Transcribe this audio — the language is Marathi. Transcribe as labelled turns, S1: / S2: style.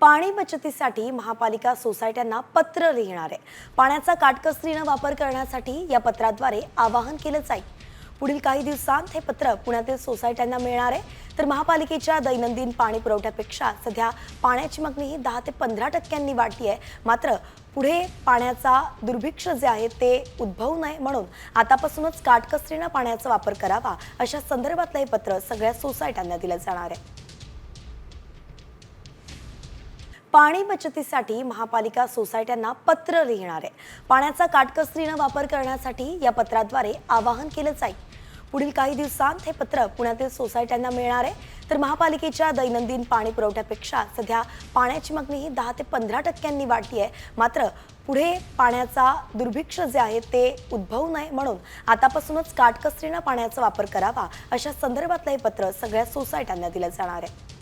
S1: पाणी बचतीसाठी महापालिका सोसायट्यांना पत्र लिहिणार आहे. पाण्याचा काटकसरीनं वापर करण्यासाठी या पत्राद्वारे आवाहन केलं जाईल. पुढील काही दिवसांत हे पत्र पुण्यातील सोसायट्यांना मिळणार आहे. तर महापालिकेच्या दैनंदिन पाणी पुरवठ्यापेक्षा सध्या पाण्याची मागणी ही दहा ते पंधरा टक्क्यांनी वाढली आहे. मात्र पुढे पाण्याचा दुर्भिक्ष जे आहे ते उद्भवू नये म्हणून आतापासूनच काटकसरीनं पाण्याचा वापर करावा अशा संदर्भातलं हे पत्र सगळ्या सोसायट्यांना दिलं जाणार आहे. पाणी बचतीसाठी महापालिका सोसायट्यांना पत्र लिहिणार आहे. पाण्याचा काटकसरीनं वापर करण्यासाठी या पत्राद्वारे आवाहन केलं जाईल. पुढील काही दिवसांत हे पत्र पुण्यातील सोसायट्यांना मिळणार आहे. तर महापालिकेच्या दैनंदिन पाणी पुरवठ्यापेक्षा सध्या पाण्याची मागणी ही दहा ते पंधरा टक्क्यांनी वाढली आहे. मात्र पुढे पाण्याचा दुर्भिक्ष जे आहे ते उद्भवू नये म्हणून आतापासूनच काटकसरीनं पाण्याचा वापर करावा अशा संदर्भातलं हे पत्र सगळ्या सोसायट्यांना दिलं जाणार आहे.